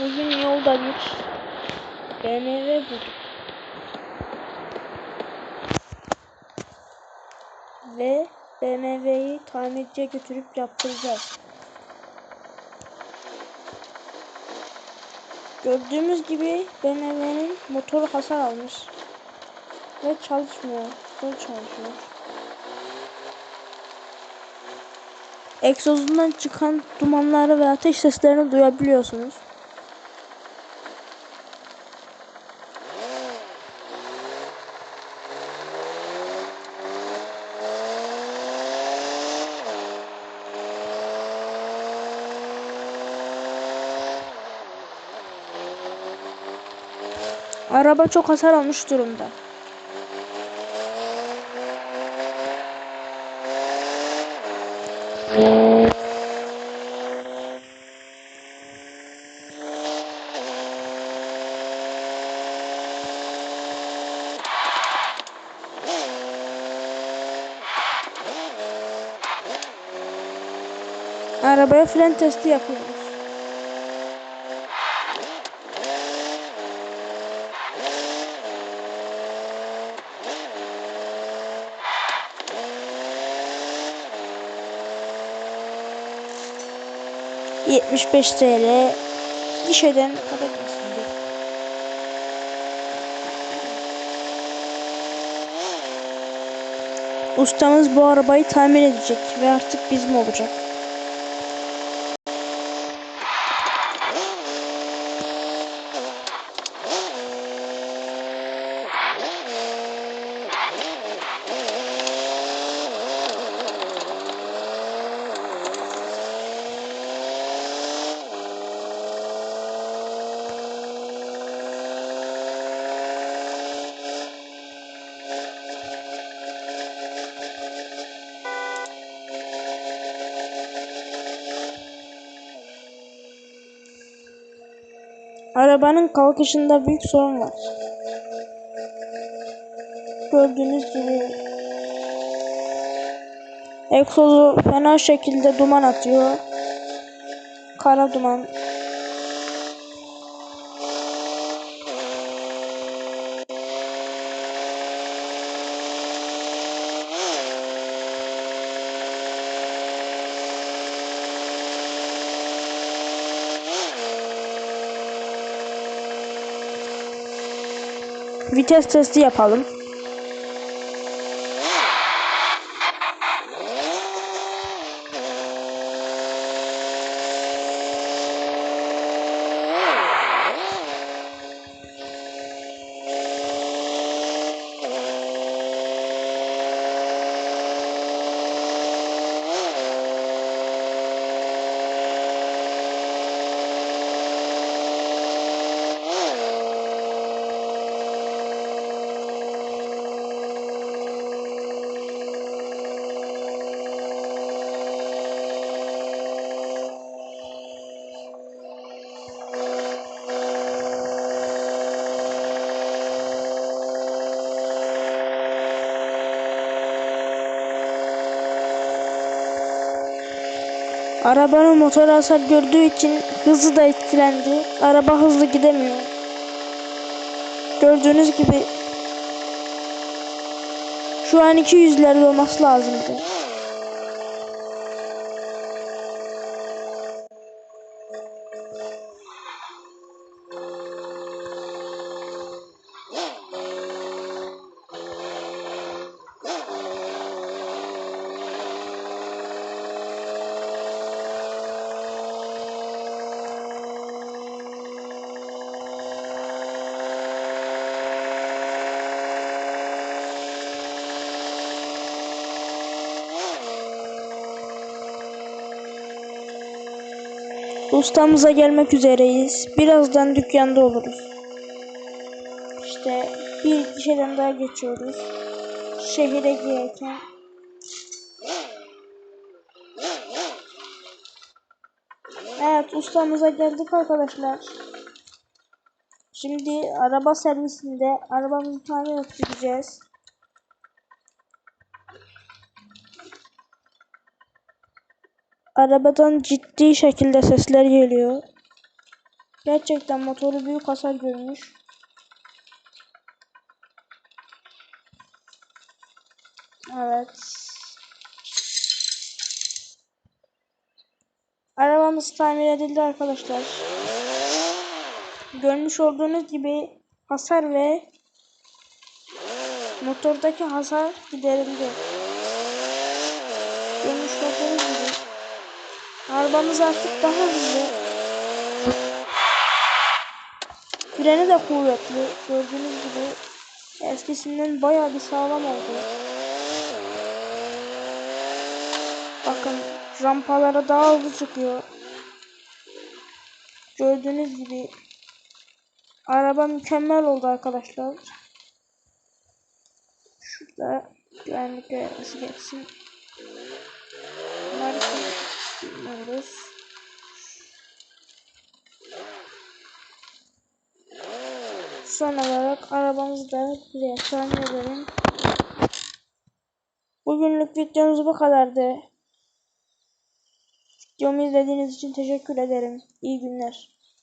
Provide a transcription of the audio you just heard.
Bugün yolda bir BMW bulduk. Ve BMW'yi tamirciye götürüp yaptıracağız. Gördüğümüz gibi BMW'nin motoru hasar almış. Ve çalışmıyor. Full çalışıyor. Egzozundan çıkan dumanları ve ateş seslerini duyabiliyorsunuz. Araba çok hasar almış durumda. Arabaya fren testi yapıyoruz. ...75 TL... ...gişeden kesildi. Ustamız bu arabayı tamir edecek... ...ve artık bizim olacak. Arabanın kalkışında büyük sorun var. Gördüğünüz gibi egzozu fena şekilde duman atıyor. Kara duman. Vites testi yapalım. Arabanın motoru hasar gördüğü için hızı da etkilendi. Araba hızlı gidemiyor. Gördüğünüz gibi şu an 200'lerde olması lazımdı. Ustamıza gelmek üzereyiz. Birazdan dükkanda oluruz. İşte bir şeyden daha geçiyoruz. Şehire girerken. Evet ustamıza geldik arkadaşlar. Şimdi araba servisinde arabamızı tamir ettireceğiz. Arabadan ciddi şekilde sesler geliyor. Gerçekten motoru büyük hasar görmüş. Evet. Arabamız tamir edildi arkadaşlar. Görmüş olduğunuz gibi hasar ve motordaki hasar giderildi. Görmüş olduğunuz arabamız artık daha hızlı. Freni de kuvvetli. Gördüğünüz gibi eskisinden bayağı bir sağlam oldu. Bakın rampalara daha hızlı çıkıyor. Gördüğünüz gibi araba mükemmel oldu arkadaşlar. Şurada güvenlik görevlisi geçsin. Bilmiyoruz. Son olarak arabamızı da buraya tamir. Bugünlük videomuz bu kadardı. Videomu izlediğiniz için teşekkür ederim. İyi günler.